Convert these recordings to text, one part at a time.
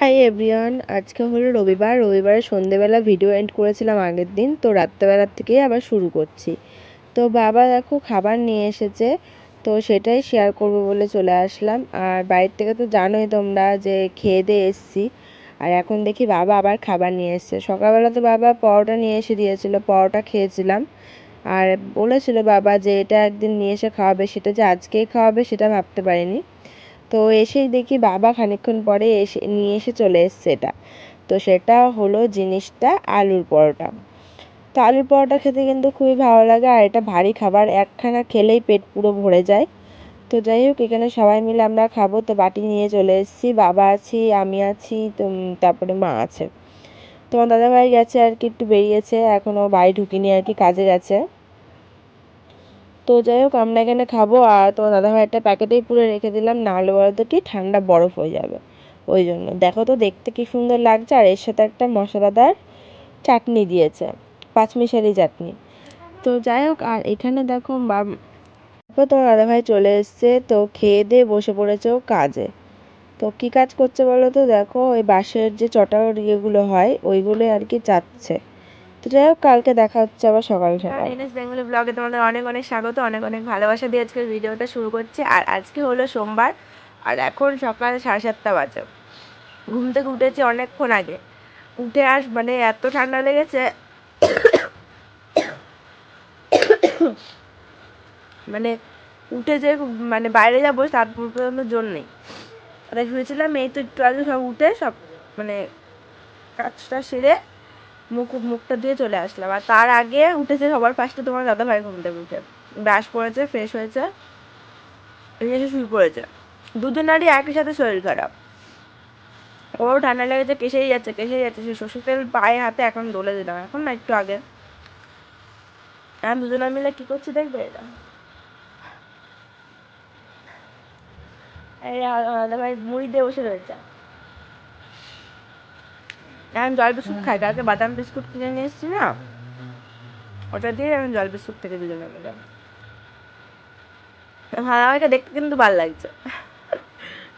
Hi everyone আজকে হলো রবিবার। রবিবারে সন্ধেবেলা ভিডিও এন্ড করেছিলাম আগের দিন, তো রাত্রেবেলার থেকেই আবার শুরু করছি। তো বাবা দেখো খাবার নিয়ে এসেছে, তো সেটাই শেয়ার করব বলে চলে আসলাম। আর বাইরে থেকে তো জানোই তোমরা যে খেয়ে দিয়ে এসছি। আর এখন দেখি বাবা আবার খাবার নিয়ে এসছে। সকালবেলা তো বাবা পরোটা নিয়ে এসে দিয়েছিল, পরোটা খেয়েছিলাম। আর বলেছিল বাবা যে এটা একদিন নিয়ে এসে খাওয়াবে, সেটা যে আজকেই খাওয়াবে সেটা ভাবতে পারিনি। তো এসেই দেখি বাবা খানিকক্ষণ পরে এসে, নিয়ে এসে চলে এসছে এটা। তো সেটা হলো জিনিসটা আলুর পরোটা। তো আলুর পরোটা খেতে কিন্তু খুবই ভালো লাগে, আর এটা ভারী খাবার, একখানা খেলেই পেট পুরো ভরে যায়। তো যাই হোক, এখানে সবাই মিলে আমরা খাব। তো বাটি নিয়ে চলে এসেছি, বাবা আছি, আমি আছি তো তারপরে মা আছে। তোমার দাদাভাই গেছে আর কি, একটু বেরিয়েছে এখনও বাড়ি ঢুকিনি আর কি, কাজে গেছে। তো যাই হোক, আমরা এখানে খাব আর তোমার দাদাভাই একটা প্যাকেটেই পুরো রেখে দিলাম নাহলে বলতো কি ঠান্ডা বরফ হয়ে যাবে। ওই জন্য। দেখো তো দেখতে কি সুন্দর লাগছে, আর এর সাথে একটা মশলাদার চাটনি দিয়েছে, পাঁচমিশালি চাটনি। তো যাই হোক, আর এখানে দেখো তারপর তোমার দাদাভাই চলে এসছে, তো খেয়ে দিয়ে বসে পড়েছে ও কাজে। তো কী কাজ করছে বলো তো? দেখো, ওই বাঁশের যে চটার ইয়েগুলো হয় ওইগুলো আর কি চাচ্ছে। হোক কালকে দেখা হচ্ছে আবার সকাল সকাল। এনএস বেঙ্গলি ব্লগে তোমাদের অনেক অনেক স্বাগত অনেক অনেক ভালোবাসা দিয়ে আজকের ভিডিওটা শুরু করছি। আর আজকে হলো সোমবার আর এখন সকাল সাড়ে সাতটা বাজে। ঘুম থেকে উঠেছি অনেকক্ষণ আগে। উঠে আস মানে এত ঠান্ডা লেগেছে মানে উঠে যে মানে বাইরে যাব তার পর্যন্ত জোর নেই। তাই শুয়েছিলাম এই তো একটু আগে সব উঠে সব মানে কাজটা সেরে মুখ, মুখটা দিয়ে চলে আসলাম। আর তার আগে উঠেছে সবার ফার্স্টে তোমার দাদা ভাই ঘুম থেকে উঠে। ব্রাশ করেছে ফ্রেশ হয়েছে, এসে শুয়ে পড়েছে। দুজনারই একই সাথে শরীর খারাপ। ওর ঠান্ডা লেগেছে কেসেই যাচ্ছে কেসেই যাচ্ছে। সে সর্ষের তেল পায়ে হাতে এখন দোলে দিলাম। এখন না একটু আগে। আর দুজনে মিলে কি করছি দেখবে এটা? এই দাদা ভাই মুড়ি দিয়ে বসে রয়েছে। আমি জল বিস্কুট খাই কালকে বাদাম বিস্কুট কিনে নিয়ে এসেছি না? ওটা দিয়ে আমি জল বিস্কুট থেকে দুজনে মিলে ভাড়ামাকে দেখতে কিন্তু ভালো লাগছে।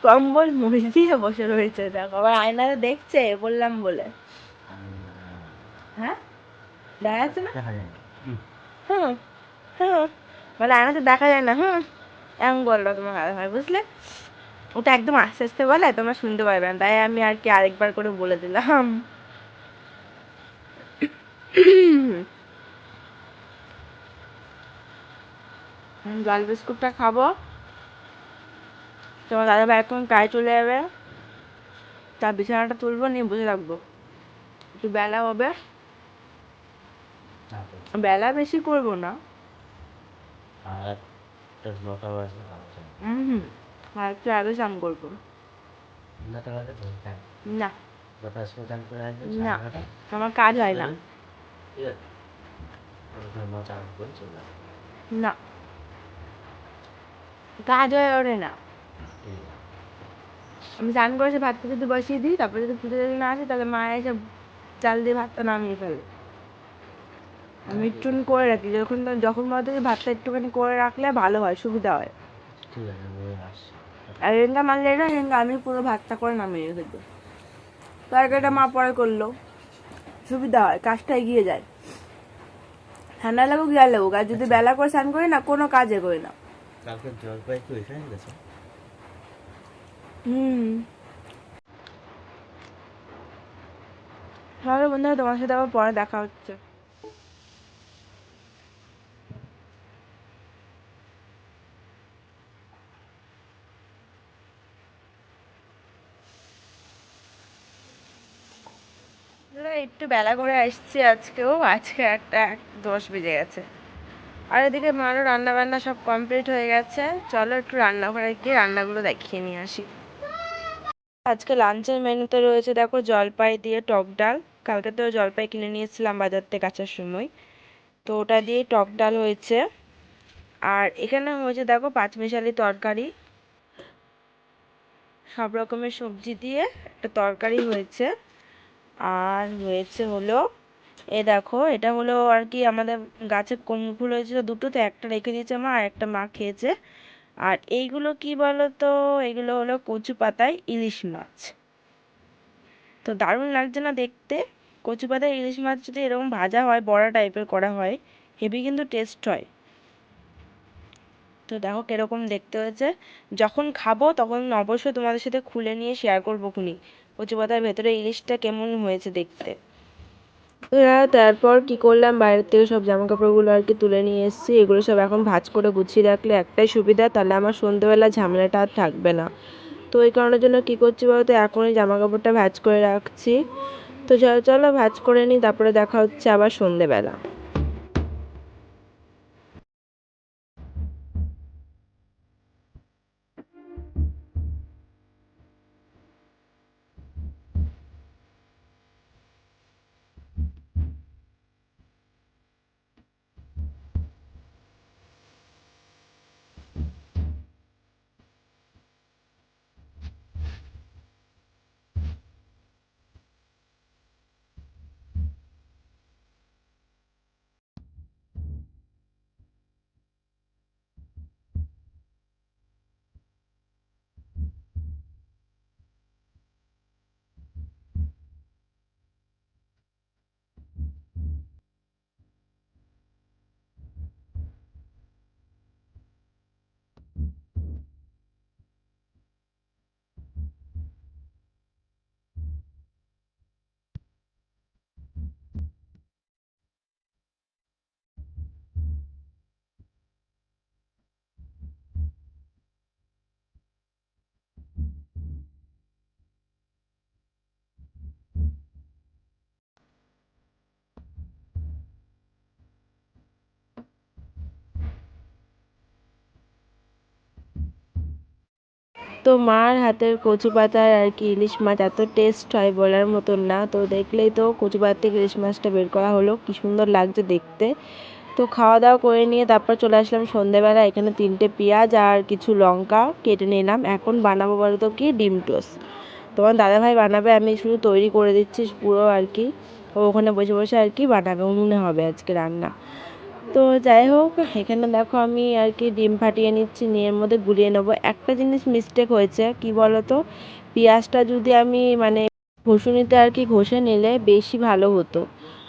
কম্বল মুড়ি দিয়ে বসে রয়েছে দেখো। আবার আয়নাতে দেখছে বললাম বলে। হ্যাঁ? দেখা যাচ্ছে না? হুম। হুম বলে আয়নাতে দেখা যায় না হুম। এমন বলল তোমার ভাই বুঝলে? ওটা একদম আস্তে আস্তে বলে তোমরা শুনতে পারবে না। তাই আমি আর কি আরেকবার করে বলে দিলাম। জল বিস্কুটটা খাব। তোমার দাদা ভাই এখন কাজে চলে যাবে। তার বিছানাটা তুলবো নিয়ে বসে থাকব। একটু বেলা হবে। বেলা বেশি করব না। হুম। আর একটু আগে স্নান করব। না না। আমার কাজ হয় না। না? কাজ হয়ে ওঠে না। আমি চান করে এসে ভাতটা যদি বসিয়ে দিই তারপরে যদি পুজো যদি না আসে তাহলে মা এসে চাল দিয়ে ভাতটা নামিয়ে ফেলে। আমি একটুখানি করে রাখি যখন যখন মনে ভাতটা একটুখানি করে রাখলে ভালো হয় সুবিধা হয়। আর রেঙ্গা মারলে না রেঙ্গা আমি পুরো ভাতটা করে নামিয়ে রেখে দিই। তরকারিটা মা পরে করল। সুবিধা হয় কাজটা এগিয়ে যায়। ঠান্ডা লাগুক যা লাগুক আর যদি বেলা করে স্নান করি না কোনো কাজে করি না। কালকে জলপাই তো এখানে গেছে? হুম। তাহলে বন্ধুরা তোমার সাথে আবার পরে দেখা হচ্ছে বন্ধুরা, একটু বেলা করে আসছি আজকেও, আজকে একটা এক দশ বেজে গেছে। আর এদিকে মারও রান্না বান্না সব কমপ্লিট হয়ে গেছে। চলো একটু রান্নাঘরে গিয়ে রান্নাগুলো দেখিয়ে নিয়ে আসি। আজকে লাঞ্চের মেনুতে রয়েছে দেখো জলপাই দিয়ে টক ডাল। কালকে তো জলপাই কিনে নিয়েছিলাম বাজার থেকে আসার সময়। তো ওটা দিয়ে টক ডাল হয়েছে। আর এখানে হয়েছে দেখো পাঁচমিশালি তরকারি। সব রকমের সবজি দিয়ে একটা তরকারি হয়েছে। আর হয়েছে হলো, এ দেখো, এটা হলো আর কি আমাদের গাছে কোন ফুল হয়েছিল দুটো তো একটা রেখে দিয়েছে মা আর একটা মা খেয়েছে। আর এইগুলো কি বলো তো এগুলো হলো কচু পাতায় ইলিশ মাছ। তো দারুণ লাগছে না দেখতে। কচু পাতায় ইলিশ মাছ যদি এরকম ভাজা হয়, বড়া টাইপের করা হয়, হেভি কিন্তু টেস্ট হয়। তো দেখো কীরকম দেখতে হয়েছে। যখন খাব তখন অবশ্যই তোমাদের সাথে খুলে নিয়ে শেয়ার করব খুনি। কচু পাতার ভেতরে ইলিশটা কেমন হয়েছে দেখতে? তারপর কি করলাম? বাইরের থেকে সব জামা কাপড়গুলো আর কি তুলে নিয়ে এসেছি। এগুলো সব এখন ভাঁজ করে গুছিয়ে রাখলে একটাই সুবিধা, তাহলে আমার সন্ধ্যেবেলা ঝামেলাটা আর থাকবে না। তো এই কারণের জন্য কী করছি বলতো এখনই জামা কাপড়টা ভাঁজ করে রাখছি। তো চলো চলো ভাঁজ করে নিই, তারপরে দেখা হচ্ছে আবার সন্ধ্যেবেলা তো মার হাতের কচু পাতার আর কি ইলিশ মাছ, এত টেস্ট হয় বলার মতন না। তো দেখলেই তো কচু পাতার থেকে ইলিশ মাছটা বের করা হলো। কি সুন্দর লাগছে দেখতে। তো খাওয়া দাওয়া করে নিয়ে তারপর চলে আসলাম সন্ধেবেলা। এখানে তিনটে পেঁয়াজ আর কিছু লঙ্কা কেটে নিলাম। এখন বানাবো বলতো কি? ডিম টোস্ট। তোমার দাদাভাই বানাবে, আমি শুধু তৈরি করে দিচ্ছি পুরো আর কি। ও ওখানে বসে বসে আর কি বানাবে। উনুনে হবে আজকে রান্না। তো যাই হোক, এখানে দেখো আমি আর কি ডিম ফাটিয়ে নিচ্ছি, নিয়ে মধ্যে গুলিয়ে নেব। একটা জিনিস মিস্টেক হয়েছে, কি বলো তো পেঁয়াজটা যদি আমি মানে ঘষুনিতে আর কি ঘষে নিলে বেশি ভালো হতো।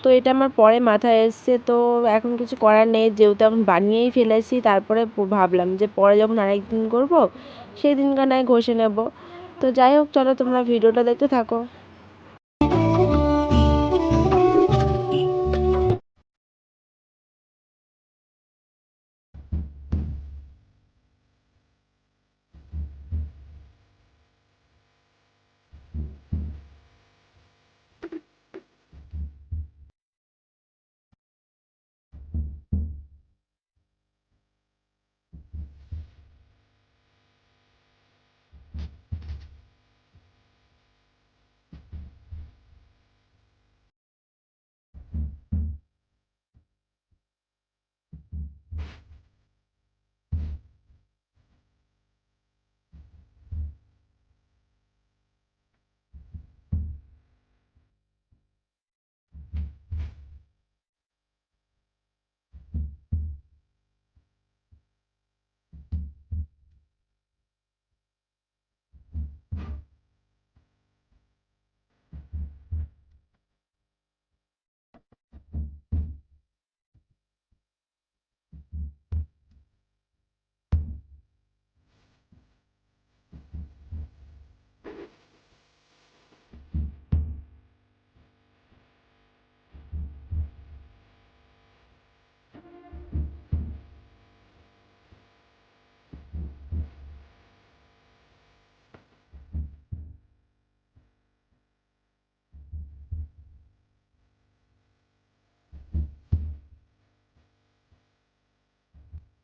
তো এটা আমার পরে মাথায় এসছে, তো এখন কিছু করার নেই। যেহেতু এখন বানিয়েই ফেলেছি, তারপরে ভাবলাম যে পরে যখন আরেক দিন করব সেই দিনকার নয় ঘষে নেব। তো যাই হোক, চলো তোমরা ভিডিওটা দেখতে থাকো।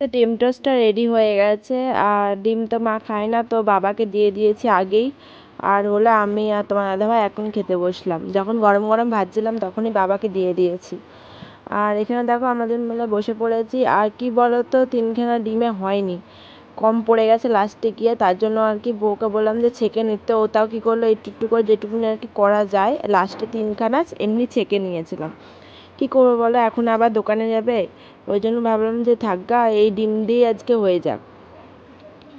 ডিম টোস্টটা রেডি হয়ে গেছে। আর ডিম তো মা খায় না, তো বাবাকে দিয়ে দিয়েছি আগেই। আর হলো আমি আর তোমার দাদাভাই এখন খেতে বসলাম। যখন গরম গরম ভাজছিলাম তখনই বাবাকে দিয়ে দিয়েছি। আর এখানে দেখো আমাদের মিলে বসে পড়েছি। আর কি বলো তো তিনখানা ডিমে হয়নি। কম পড়ে গেছে লাস্টে গিয়ে। তার জন্য আর কি বউকে বললাম যে, ছেঁকে নিতে। ও তাও কী করল, একটু একটু করে যেটুকুনি আর কি করা যায়। লাস্টে তিনখানা এমনি ছেঁকে নিয়েছিলাম। কী করব বলো? এখন আবার দোকানে যাবে। ওই জন্য ভাবলাম যে, থাক গা, এই ডিম দিয়েই আজকে হয়ে যাক।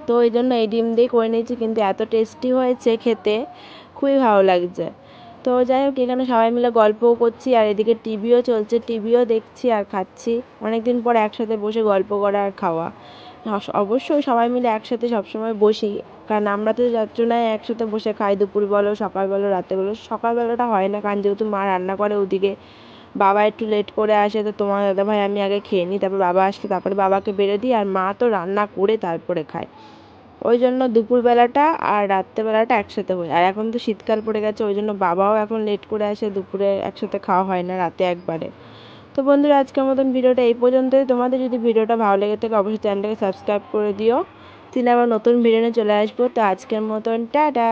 তো ওই জন্য এই ডিম দিয়েই করে নিয়েছি, কিন্তু এত টেস্টি হয়েছে খেতে, খুবই ভালো লাগছে। তো যাই হোক, এখানে সবাই মিলে গল্পও করছি, আর এদিকে টিভিও চলছে, টিভিও দেখছি আর খাচ্ছি। অনেক দিন পর একসাথে বসে গল্প করা আর খাওয়া। অবশ্যই সবাই মিলে একসাথে সবসময় বসি, কারণ আমরা তো যাচ্ছনায় একসাথে বসে খাই দুপুর বলো সকাল বলো রাতে বলো সকালবেলাটা হয় না, কারণ যেহেতু মা রান্না করে ওদিকে। বাবা একটু লেট করে আসে, তো তোমার দাদাভাই আমি আগে খেয়ে নিই, তারপর বাবা আসলে তারপরে বাবাকে বেড়ে দিই, আর মা তো রান্না করে তারপরে খায়। ওই জন্য দুপুরবেলাটা আর রাত্রেবেলাটা একসাথে হয়। আর এখন তো শীতকাল পড়ে গেছে, ওই জন্য বাবাও এখন লেট করে আসে, দুপুরে একসাথে খাওয়া হয় না রাতে একবারে। তো বন্ধুরা, আজকের মতন ভিডিওটা এই পর্যন্তই। তোমাদের যদি ভিডিওটা ভালো লেগে থাকে, অবশ্যই চ্যানেলটাকে সাবস্ক্রাইব করে দিও। তিনি আবার নতুন ভিডিও নিয়ে চলে আসব। তো আজকের মতন, টাটা!